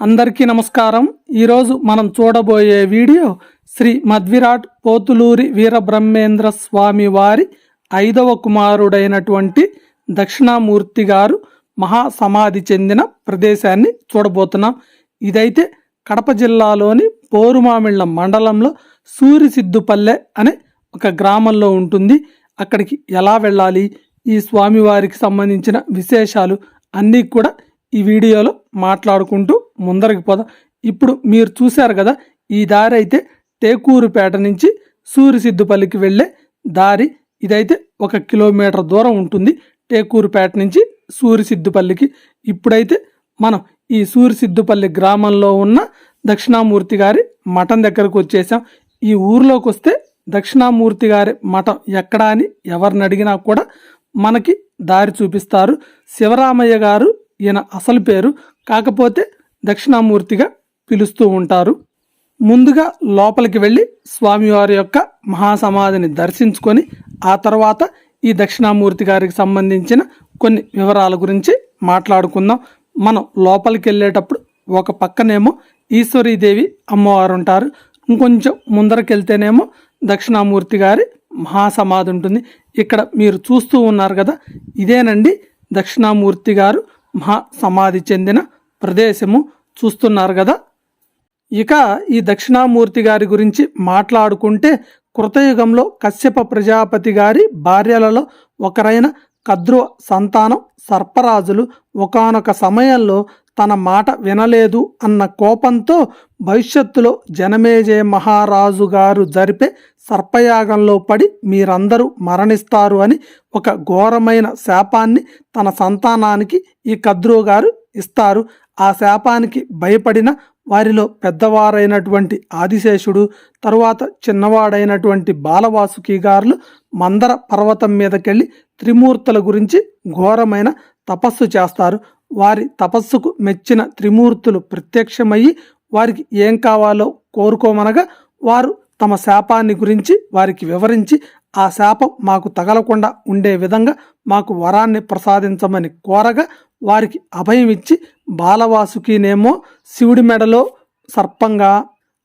అందరికీ నమస్కారం. ఈరోజు మనం చూడబోయే వీడియో శ్రీ మధ్విరాట్ పోతులూరి వీరబ్రహ్మేంద్ర స్వామి వారి ఐదవ కుమారుడైనటువంటి దక్షిణామూర్తి గారు మహాసమాధి చెందిన ప్రదేశాన్ని చూడబోతున్నాం. ఇదైతే కడప జిల్లాలోని పోరుమామిళ్ళ మండలంలో సూరిసిద్దుపల్లె అనే ఒక గ్రామంలో ఉంటుంది. అక్కడికి ఎలా వెళ్ళాలి ఈ స్వామివారికి సంబంధించిన విశేషాలు అన్నీ కూడా ఈ వీడియోలో మాట్లాడుకుంటూ ముందరికి పోదాం. ఇప్పుడు మీరు చూశారు కదా ఈ దారి అయితే టేకూరుపేట నుంచి సూరిసిద్దుపల్లికి వెళ్ళే దారి. ఇదైతే ఒక కిలోమీటర్ దూరం ఉంటుంది టేకూరుపేట నుంచి సూరిసిద్దుపల్లికి. ఇప్పుడైతే మనం ఈ సూరిసిద్దుపల్లి గ్రామంలో ఉన్న దక్షిణామూర్తి గారి మఠం దగ్గరకు వచ్చేసాం. ఈ ఊర్లోకి వస్తే దక్షిణామూర్తి గారి మఠం ఎక్కడా అని ఎవరిని అడిగినా కూడా మనకి దారి చూపిస్తారు. శివరామయ్య గారు ఈయన అసలు పేరు. కాకపోతే దక్షిణామూర్తిగా పిలుస్తూ ఉంటారు. ముందుగా లోపలికి వెళ్ళి స్వామివారి యొక్క మహాసమాధిని దర్శించుకొని ఆ తర్వాత ఈ దక్షిణామూర్తి గారికి సంబంధించిన కొన్ని వివరాల గురించి మాట్లాడుకుందాం. మనం లోపలికి వెళ్ళేటప్పుడు ఒక పక్కనేమో ఈశ్వరీదేవి అమ్మవారు ఉంటారు. ఇంకొంచెం ముందరకెళ్తేనేమో దక్షిణామూర్తి గారి మహాసమాధి ఉంటుంది. ఇక్కడ మీరు చూస్తూ ఉన్నారు కదా ఇదేనండి దక్షిణామూర్తి గారు మహా సమాధి చెందిన ప్రదేశము చూస్తున్నారు కదా ఇక ఈ దక్షిణామూర్తి గారి గురించి మాట్లాడుకుంటే కృతయుగంలో కశ్యప ప్రజాపతి గారి భార్యలలో ఒకరైన కద్రువ సంతానం సర్పరాజులు ఒకానొక సమయంలో తన మాట వినలేదు అన్న కోపంతో భవిష్యత్తులో జనమేజయ మహారాజు గారు జరిపే సర్పయాగంలో పడి మీరందరూ మరణిస్తారు అని ఒక ఘోరమైన శాపాన్ని తన సంతానానికి ఈ కద్రువ గారు ఇస్తారు. ఆ శాపానికి భయపడిన వారిలో పెద్దవారైనటువంటి ఆదిశేషుడు తరువాత చిన్నవాడైనటువంటి బాలవాసుకి గారులు మందర పర్వతం మీదకెళ్ళి త్రిమూర్తుల గురించి ఘోరమైన తపస్సు చేస్తారు. వారి తపస్సుకు మెచ్చిన త్రిమూర్తులు ప్రత్యక్షమయ్యి వారికి ఏం కావాలో కోరుకోమనగా వారు తమ శాపాన్ని గురించి వారికి వివరించి ఆ శాపం మాకు తగలకుండా ఉండే విధంగా మాకు వరాన్ని ప్రసాదించమని కోరగా వారికి అభయం ఇచ్చి బాలవాసుకినేమో శివుడి మెడలో సర్పంగా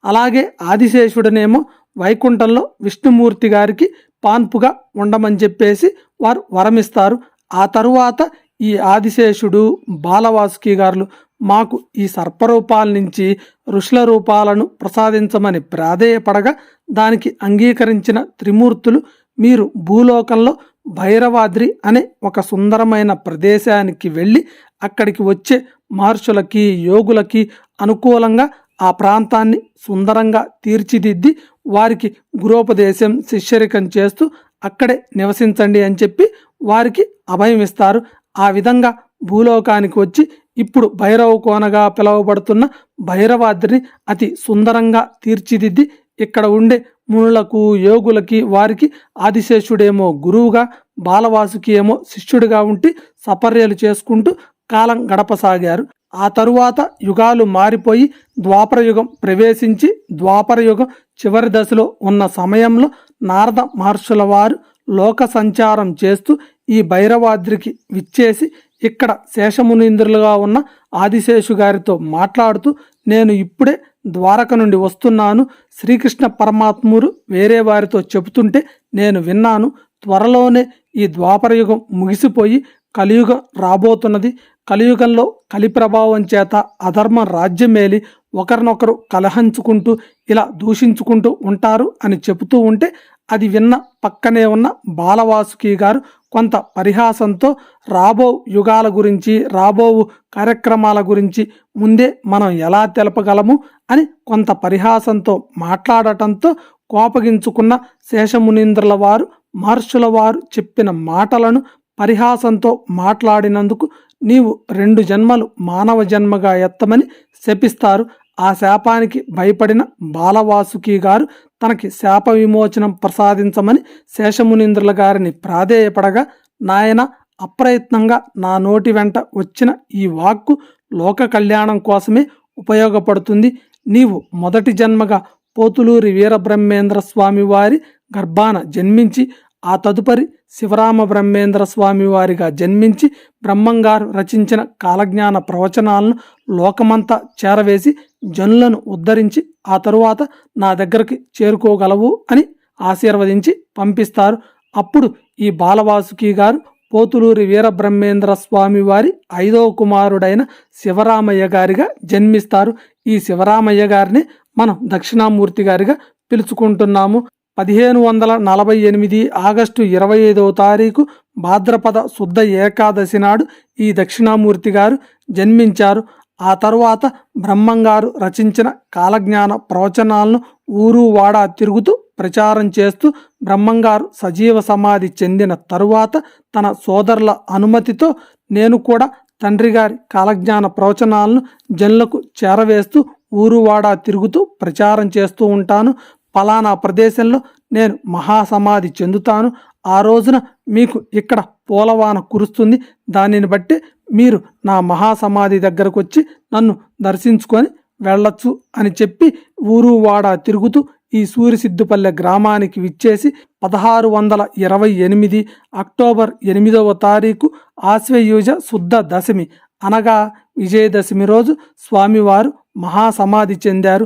అలాగే ఆదిశేషుడనేమో వైకుంఠంలో విష్ణుమూర్తి గారికి పాన్పుగా ఉండమని చెప్పేసి వారు వరమిస్తారు. ఆ తరువాత ఈ ఆదిశేషుడు బాలవాసుకి గారులు మాకు ఈ సర్పరూపాల నుంచి ఋషుల రూపాలను ప్రసాదించమని ప్రాధేయపడగా దానికి అంగీకరించిన త్రిమూర్తులు మీరు భూలోకంలో భైరవాద్రి అనే ఒక సుందరమైన ప్రదేశానికి వెళ్ళి అక్కడికి వచ్చే మహర్షులకి యోగులకి అనుకూలంగా ఆ ప్రాంతాన్ని సుందరంగా తీర్చిదిద్ది వారికి గురోపదేశం శిష్యరికం చేస్తూ అక్కడే నివసించండి అని చెప్పి వారికి అభయం ఇస్తారు. ఆ విధంగా భూలోకానికి వచ్చి ఇప్పుడు భైరవ కోనగా పిలువబడుతున్న భైరవాద్రిని అతి సుందరంగా తీర్చిదిద్ది ఇక్కడ ఉండే మునులకు యోగులకి వారికి ఆదిశేషుడేమో గురువుగా బాలవాసుకి ఏమో శిష్యుడిగా ఉండి సపర్యలు చేసుకుంటూ కాలం గడపసాగారు. ఆ తరువాత యుగాలు మారిపోయి ద్వాపరయుగం ప్రవేశించి ద్వాపర యుగం చివరి దశలో ఉన్న సమయంలో నారద మహర్షుల వారు లోక సంచారం చేస్తూ ఈ భైరవాద్రికి విచ్చేసి ఇక్కడ శేషమునీంద్రులుగా ఉన్న ఆదిశేషు గారితో మాట్లాడుతూ నేను ఇప్పుడే ద్వారక నుండి వస్తున్నాను. శ్రీకృష్ణ పరమాత్ముడు వేరే వారితో చెబుతుంటే నేను విన్నాను. త్వరలోనే ఈ ద్వాపరయుగం ముగిసిపోయి కలియుగం రాబోతున్నది. కలియుగంలో కలి ప్రభావం చేత అధర్మ రాజ్యమేలి ఒకరినొకరు కలహంచుకుంటూ ఇలా దూషించుకుంటూ ఉంటారు అని చెబుతూ ఉంటే అది విన్న పక్కనే ఉన్న బాలవాసుకి గారు కొంత పరిహాసంతో రాబో యుగాల గురించి రాబో కార్యక్రమాల గురించి ముందే మనం ఎలా తెలపగలము అని కొంత పరిహాసంతో మాట్లాడటంతో కోపగించుకున్న శేషమునీంద్రుల వారు మహర్షుల వారు చెప్పిన మాటలను పరిహాసంతో మాట్లాడినందుకు నీవు రెండు జన్మలు మానవ జన్మగా ఎత్తమని శపిస్తారు. ఆ శాపానికి భయపడిన బాలవాసుకి గారు తనకి శాప విమోచనం ప్రసాదించమని శేషమునీంద్రుల గారిని ప్రాధేయపడగా నాయన అప్రయత్నంగా నా నోటి వెంట వచ్చిన ఈ వాక్కు లోక కళ్యాణం కోసమే ఉపయోగపడుతుంది. నీవు మొదటి జన్మగా పోతులూరి వీరబ్రహ్మేంద్ర స్వామివారి గర్భాన జన్మించి ఆ తదుపరి శివరామ బ్రహ్మేంద్ర స్వామివారిగా జన్మించి బ్రహ్మంగారు రచించిన కాలజ్ఞాన ప్రవచనాలను లోకమంతా చేరవేసి జనులను ఉద్ధరించి ఆ తరువాత నా దగ్గరికి చేరుకోగలవు అని ఆశీర్వదించి పంపిస్తారు. అప్పుడు ఈ బాలవాసుకి గారు పోతులూరి వీరబ్రహ్మేంద్ర స్వామి వారి ఐదవ కుమారుడైన శివరామయ్య గారిగా జన్మిస్తారు. ఈ శివరామయ్య గారిని మనం దక్షిణామూర్తి గారిగా పిలుచుకుంటున్నాము. పదిహేను వందల నలభై ఎనిమిది ఆగస్టు ఇరవై ఐదవ తారీఖు భాద్రపద శుద్ధ ఏకాదశి నాడు ఈ దక్షిణామూర్తి గారు జన్మించారు. ఆ తరువాత బ్రహ్మంగారు రచించిన కాలజ్ఞాన ప్రవచనాలను ఊరు వాడా తిరుగుతూ ప్రచారం చేస్తూ బ్రహ్మంగారు సజీవ సమాధి చెందిన తరువాత తన సోదరుల అనుమతితో నేను కూడా తండ్రి గారి కాలజ్ఞాన ప్రవచనాలను జనులకు చేరవేస్తూ ఊరు వాడా తిరుగుతూ ప్రచారం చేస్తూ ఉంటాను. పలానా ప్రదేశంలో నేను మహాసమాధి చెందుతాను. ఆ రోజున మీకు ఇక్కడ పూలవాన కురుస్తుంది. దానిని బట్టి మీరు నా మహాసమాధి దగ్గరకు వచ్చి నన్ను దర్శించుకొని వెళ్ళొచ్చు అని చెప్పి ఊరు వాడ తిరుగుతూ ఈ సూరిసిద్దుపల్లె గ్రామానికి విచ్చేసి పదహారు వందల ఇరవై ఎనిమిది అక్టోబర్ ఎనిమిదవ తారీఖు ఆశ్వయుజ శుద్ధ దశమి అనగా విజయదశమి రోజు స్వామివారు మహాసమాధి చెందారు.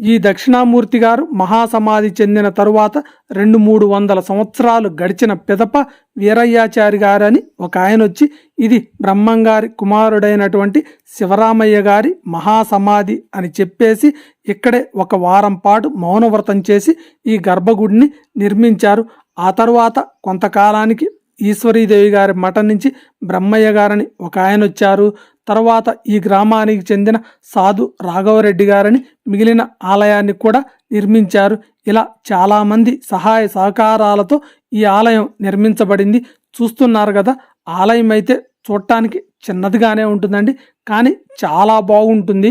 ఈ దక్షిణామూర్తి గారు మహాసమాధి చెందిన తరువాత రెండు మూడు వందల సంవత్సరాలు గడిచిన పిదప వీరయ్యాచారి గారని ఒక ఆయన వచ్చి ఇది బ్రహ్మంగారి కుమారుడైనటువంటి శివరామయ్య గారి మహాసమాధి అని చెప్పేసి ఇక్కడే ఒక వారం పాటు మౌనవ్రతం చేసి ఈ గర్భగుడిని నిర్మించారు. ఆ తర్వాత కొంతకాలానికి ఈశ్వరీదేవి గారి మఠం నుంచి బ్రహ్మయ్య గారని ఒక ఆయన వచ్చారు తర్వాత ఈ గ్రామానికి చెందిన సాధు రాఘవరెడ్డి గారని మిగిలిన ఆలయాన్ని కూడా నిర్మించారు. ఇలా చాలామంది సహాయ సహకారాలతో ఈ ఆలయం నిర్మించబడింది. చూస్తున్నారు కదా ఆలయం అయితే చూడటానికి చిన్నదిగానే ఉంటుందండి కానీ చాలా బాగుంటుంది.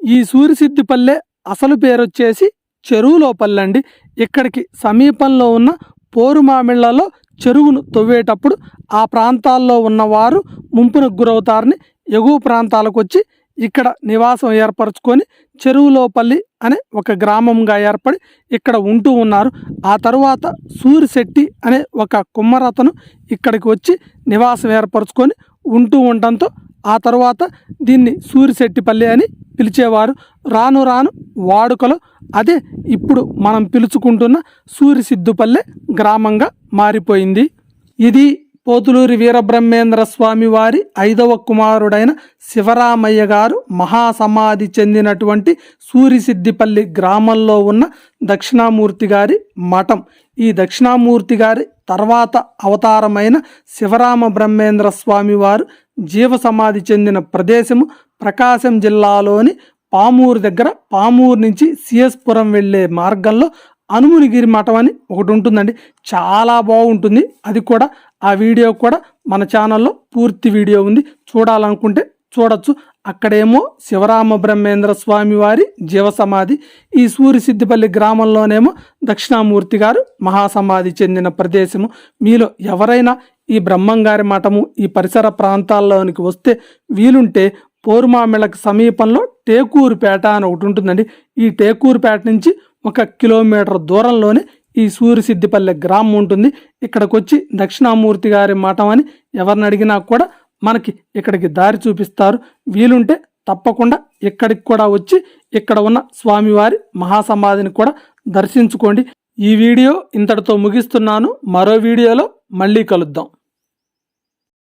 ఈ సూర్యసిద్ధిపల్లె అసలు పేరు వచ్చేసి చెరువులోపల్లి అండి. ఇక్కడికి సమీపంలో ఉన్న పోరుమామిళ్ళలో చెరువును తవ్వేటప్పుడు ఆ ప్రాంతాల్లో ఉన్నవారు ముంపునకు గురవుతారని ఎగువ ప్రాంతాలకు వచ్చి ఇక్కడ నివాసం ఏర్పరచుకొని చెరువులోపల్లి అనే ఒక గ్రామంగా ఏర్పడి ఇక్కడ ఉంటూ ఉన్నారు. ఆ తరువాత సూరిశెట్టి అనే ఒక కుమ్మరతను ఇక్కడికి వచ్చి నివాసం ఏర్పరచుకొని ఉంటూ ఉండడంతో ఆ తర్వాత దీన్ని సూరిశెట్టిపల్లి అని పిలిచేవారు. రాను రాను వాడుకలో అదే ఇప్పుడు మనం పిలుచుకుంటున్న సూరిసిద్దుపల్లె గ్రామంగా మారిపోయింది. ఇది పోతులూరి వీరబ్రహ్మేంద్ర స్వామి వారి ఐదవ కుమారుడైన శివరామయ్య గారు మహాసమాధి చెందినటువంటి సూరిసిద్దిపల్లి గ్రామంలో ఉన్న దక్షిణామూర్తి గారి మఠం. ఈ దక్షిణామూర్తి గారి తర్వాత అవతారమైన శివరామ బ్రహ్మేంద్ర స్వామి వారు జీవ సమాధి చెందిన ప్రదేశము ప్రకాశం జిల్లాలోని పామూరు దగ్గర పామూరు నుంచి సిఎస్పురం వెళ్ళే మార్గంలో అనుమునిగిరి మఠం అని ఒకటి ఉంటుందండి. చాలా బాగుంటుంది. అది కూడా ఆ వీడియో కూడా మన ఛానల్లో పూర్తి వీడియో ఉంది. చూడాలనుకుంటే చూడొచ్చు. అక్కడేమో శివరామ బ్రహ్మేంద్ర స్వామి వారి జీవసమాధి. ఈ సూరిసిద్దిపల్లి గ్రామంలోనేమో దక్షిణామూర్తి గారు మహాసమాధి చెందిన ప్రదేశము. మీలో ఎవరైనా ఈ బ్రహ్మంగారి మఠము ఈ పరిసర ప్రాంతాల్లోనికి వస్తే వీలుంటే పోరుమామిళ్ళకి సమీపంలో టేకూరుపేట అని ఒకటి ఉంటుందండి. ఈ టేకూరుపేట నుంచి ఒక కిలోమీటర్ దూరంలోనే ఈ సూరిసిద్దిపల్లె గ్రామం ఉంటుంది. ఇక్కడికి వచ్చి దక్షిణామూర్తి గారి మఠం అని ఎవరిని అడిగినా కూడా మనకి ఇక్కడికి దారి చూపిస్తారు. వీలుంటే తప్పకుండా ఇక్కడికి కూడా వచ్చి ఇక్కడ ఉన్న స్వామివారి మహాసమాధిని కూడా దర్శించుకోండి. ఈ వీడియో ఇంతటితో ముగిస్తున్నాను. మరో వీడియోలో మళ్ళీ కలుద్దాం.